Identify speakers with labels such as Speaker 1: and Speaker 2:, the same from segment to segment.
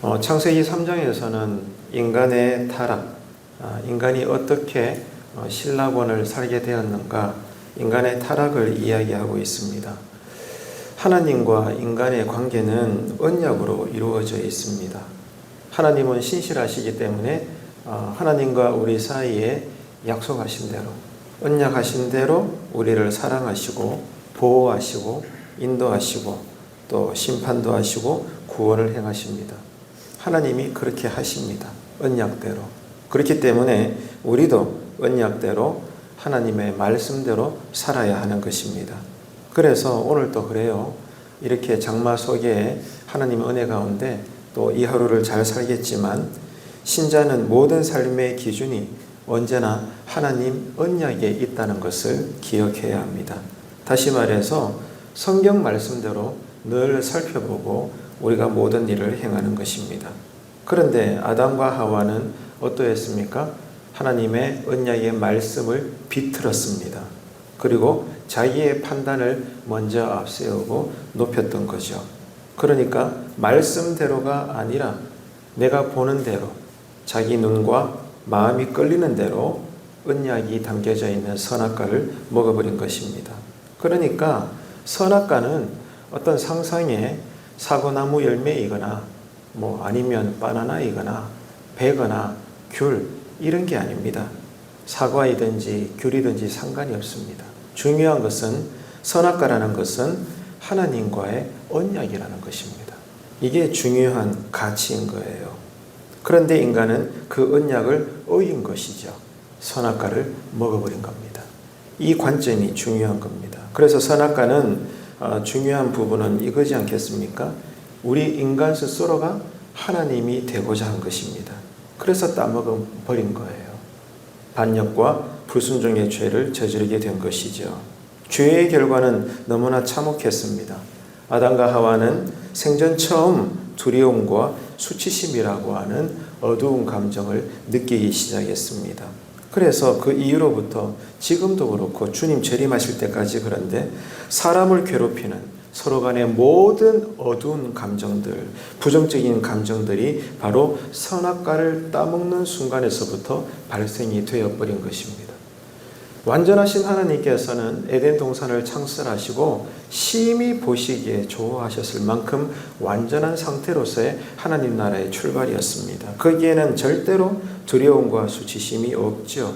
Speaker 1: 어, 창세기 3장에서는 인간의 타락, 아, 인간이 어떻게 어, 신라권을 살게 되었는가, 인간의 타락을 이야기하고 있습니다. 하나님과 인간의 관계는 언약으로 이루어져 있습니다. 하나님은 신실하시기 때문에 어, 하나님과 우리 사이에 약속하신 대로, 언약하신 대로 우리를 사랑하시고 보호하시고 인도하시고 또 심판도 하시고 구원을 행하십니다. 하나님이 그렇게 하십니다. 언약대로. 그렇기 때문에 우리도 언약대로 하나님의 말씀대로 살아야 하는 것입니다. 그래서 오늘도 그래요. 이렇게 장마 속에 하나님 은혜 가운데 또 이 하루를 잘 살겠지만 신자는 모든 삶의 기준이 언제나 하나님 언약에 있다는 것을 기억해야 합니다. 다시 말해서 성경 말씀대로 늘 살펴보고 우리가 모든 일을 행하는 것입니다. 그런데 아담과 하와는 어떠했습니까? 하나님의 언약의 말씀을 비틀었습니다. 그리고 자기의 판단을 먼저 앞세우고 높였던 거죠. 그러니까 말씀대로가 아니라 내가 보는 대로 자기 눈과 마음이 끌리는 대로 언약이 담겨져 있는 선악과를 먹어버린 것입니다. 그러니까 선악과는 어떤 상상의 사고나무 열매이거나 뭐 아니면 바나나이거나 배거나 귤 이런 게 아닙니다. 사과이든지 귤이든지 상관이 없습니다. 중요한 것은 선악과라는 것은 하나님과의 언약이라는 것입니다. 이게 중요한 가치인 거예요. 그런데 인간은 그 언약을 어긴 것이죠. 선악과를 먹어버린 겁니다. 이 관점이 중요한 겁니다. 그래서 선악과는 어, 중요한 부분은 이거지 않겠습니까? 우리 인간 스스로가 하나님이 되고자 한 것입니다. 그래서 따먹어 버린 거예요. 반역과 불순종의 죄를 저지르게 된 것이죠. 죄의 결과는 너무나 참혹했습니다. 아담과 하와는 생전 처음 두려움과 수치심이라고 하는 어두운 감정을 느끼기 시작했습니다. 그래서 그 이후로부터 지금도 그렇고 주님 재림하실 때까지 그런데 사람을 괴롭히는 서로 간의 모든 어두운 감정들, 부정적인 감정들이 바로 선악과를 따먹는 순간에서부터 발생이 되어버린 것입니다. 완전하신 하나님께서는 에덴 동산을 창설하시고 심히 보시기에 좋아하셨을 만큼 완전한 상태로서의 하나님 나라의 출발이었습니다. 거기에는 절대로 두려움과 수치심이 없죠.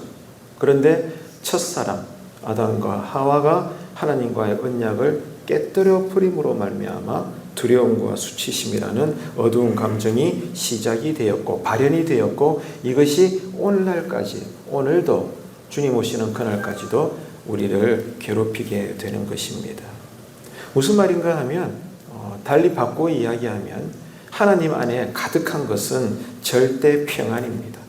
Speaker 1: 그런데 첫사람 아담과 하와가 하나님과의 언약을 깨뜨려 버림으로 말미암아 두려움과 수치심이라는 어두운 감정이 시작이 되었고 발현이 되었고 이것이 오늘날까지 오늘도 주님 오시는 그날까지도 우리를 괴롭히게 되는 것입니다. 무슨 말인가 하면 어, 달리 바꿔 이야기하면 하나님 안에 가득한 것은 절대 평안입니다.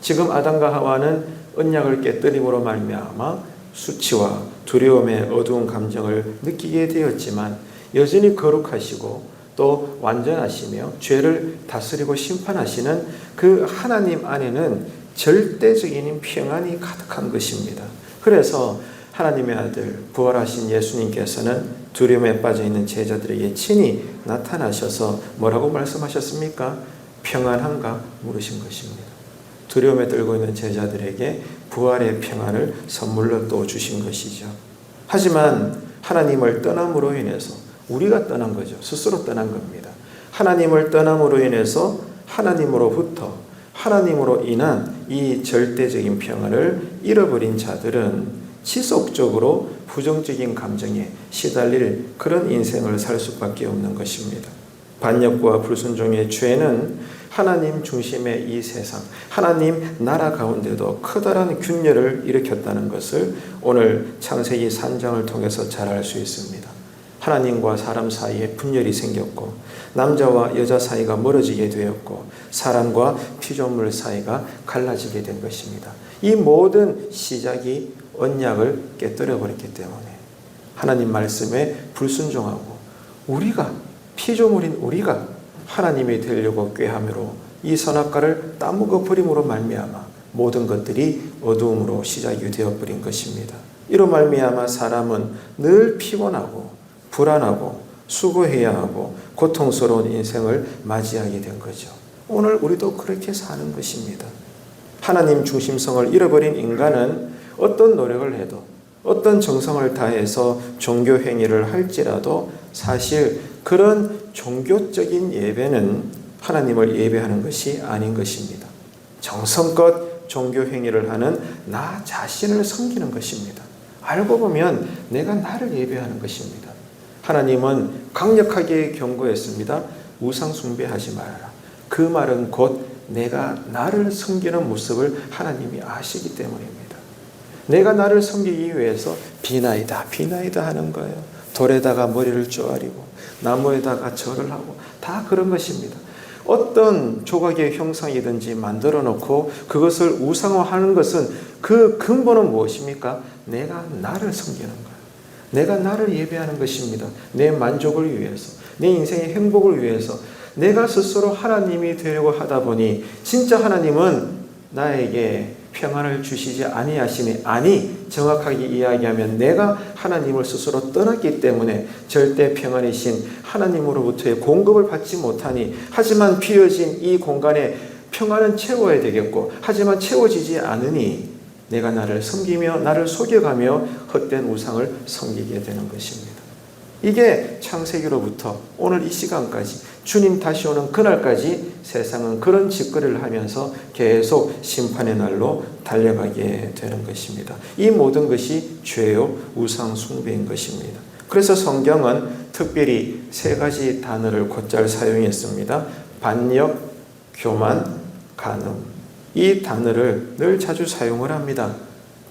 Speaker 1: 지금 아담과 하와는 언약을 깨뜨림으로 말미암아 수치와 두려움의 어두운 감정을 느끼게 되었지만 여전히 거룩하시고 또 완전하시며 죄를 다스리고 심판하시는 그 하나님 안에는 절대적인 평안이 가득한 것입니다. 그래서 하나님의 아들 부활하신 예수님께서는 두려움에 빠져 있는 제자들에게 친히 나타나셔서 뭐라고 말씀하셨습니까? 평안한가 물으신 것입니다. 두려움에 떨고 있는 제자들에게 부활의 평안을 선물로 또 주신 것이죠. 하지만 하나님을 떠남으로 인해서 우리가 떠난 거죠. 스스로 떠난 겁니다. 하나님을 떠남으로 인해서 하나님으로부터 하나님으로 인한 이 절대적인 평안을 잃어버린 자들은 지속적으로 부정적인 감정에 시달릴 그런 인생을 살 수밖에 없는 것입니다. 반역과 불순종의 죄는 하나님 중심의 이 세상, 하나님 나라 가운데도 커다란 균열을 일으켰다는 것을 오늘 창세기 3장을 통해서 잘 알 수 있습니다. 하나님과 사람 사이에 분열이 생겼고 남자와 여자 사이가 멀어지게 되었고 사람과 피조물 사이가 갈라지게 된 것입니다. 이 모든 시작이 언약을 깨뜨려 버렸기 때문에 하나님 말씀에 불순종하고 우리가 피조물인 우리가 하나님이 되려고 꾀함으로 이 선악과를 따먹어 버림으로 말미암아 모든 것들이 어두움으로 시작이 되어 버린 것입니다. 이로 말미암아 사람은 늘 피곤하고 불안하고 수고해야 하고 고통스러운 인생을 맞이하게 된 거죠. 오늘 우리도 그렇게 사는 것입니다. 하나님 중심성을 잃어버린 인간은 어떤 노력을 해도 어떤 정성을 다해서 종교 행위를 할지라도 사실 그런 종교적인 예배는 하나님을 예배하는 것이 아닌 것입니다. 정성껏 종교 행위를 하는 나 자신을 섬기는 것입니다. 알고 보면 내가 나를 예배하는 것입니다. 하나님은 강력하게 경고했습니다. 우상 숭배하지 말아라. 그 말은 곧 내가 나를 섬기는 모습을 하나님이 아시기 때문입니다. 내가 나를 섬기기 위해서 비나이다, 비나이다 하는 거예요. 돌에다가 머리를 쪼아리고 나무에다가 절을 하고 다 그런 것입니다. 어떤 조각의 형상이든지 만들어 놓고 그것을 우상화하는 것은 그 근본은 무엇입니까? 내가 나를 섬기는 거예요. 내가 나를 예배하는 것입니다. 내 만족을 위해서, 내 인생의 행복을 위해서 내가 스스로 하나님이 되려고 하다 보니 진짜 하나님은 나에게 평안을 주시지 아니하시니 아니 정확하게 이야기하면 내가 하나님을 스스로 떠났기 때문에 절대 평안이신 하나님으로부터의 공급을 받지 못하니 하지만 비어진 이 공간에 평안은 채워야 되겠고 하지만 채워지지 않으니 내가 나를 섬기며 나를 속여가며 헛된 우상을 섬기게 되는 것입니다. 이게 창세기로부터 오늘 이 시간까지 주님 다시 오는 그날까지 세상은 그런 짓거리를 하면서 계속 심판의 날로 달려가게 되는 것입니다. 이 모든 것이 죄요 우상 숭배인 것입니다. 그래서 성경은 특별히 세 가지 단어를 곧잘 사용했습니다. 반역, 교만, 간음. 이 단어를 늘 자주 사용을 합니다.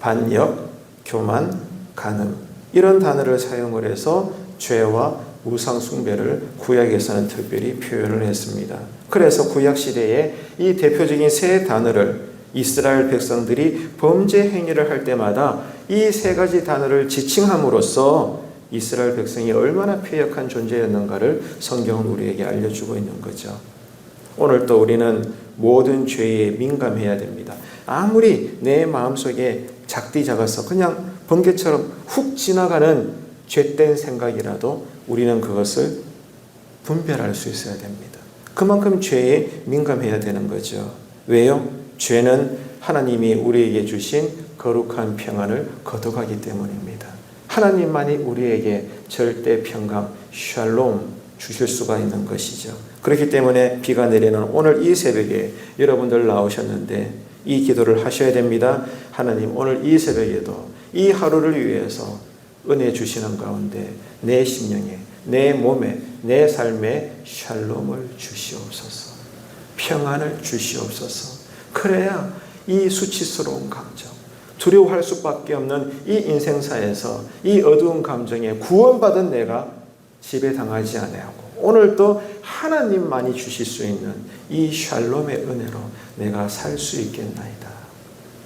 Speaker 1: 반역, 교만, 간음. 이런 단어를 사용을 해서 죄와 우상 숭배를 구약에서는 특별히 표현을 했습니다. 그래서 구약 시대에 이 대표적인 세 단어를 이스라엘 백성들이 범죄 행위를 할 때마다 이 세 가지 단어를 지칭함으로써 이스라엘 백성이 얼마나 폐역한 존재였는가를 성경은 우리에게 알려주고 있는 거죠. 오늘 또 우리는 모든 죄에 민감해야 됩니다. 아무리 내 마음속에 작디 작아서 그냥 번개처럼 훅 지나가는 죄된 생각이라도 우리는 그것을 분별할 수 있어야 됩니다. 그만큼 죄에 민감해야 되는 거죠. 왜요? 죄는 하나님이 우리에게 주신 거룩한 평안을 거둬가기 때문입니다. 하나님만이 우리에게 절대 평강, 샬롬 주실 수가 있는 것이죠. 그렇기 때문에 비가 내리는 오늘 이 새벽에 여러분들 나오셨는데 이 기도를 하셔야 됩니다. 하나님 오늘 이 새벽에도 이 하루를 위해서 은혜 주시는 가운데 내 심령에, 내 몸에, 내 삶에 샬롬을 주시옵소서. 평안을 주시옵소서. 그래야 이 수치스러운 감정, 두려워할 수밖에 없는 이 인생사에서 이 어두운 감정에 구원받은 내가 지배당하지 아니하고 오늘도 하나님만이 주실 수 있는 이 샬롬의 은혜로 내가 살 수 있겠나이다.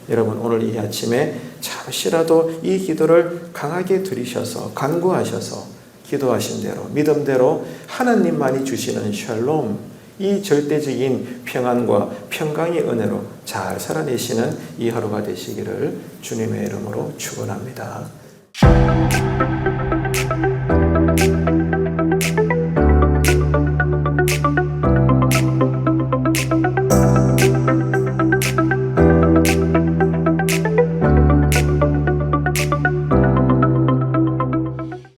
Speaker 1: 여러분 오늘 이 아침에 잠시라도 이 기도를 강하게 들이셔서 간구하셔서 기도하신 대로 믿음대로 하나님만이 주시는 샬롬 이 절대적인 평안과 평강의 은혜로 잘 살아내시는 이 하루가 되시기를 주님의 이름으로 축원합니다.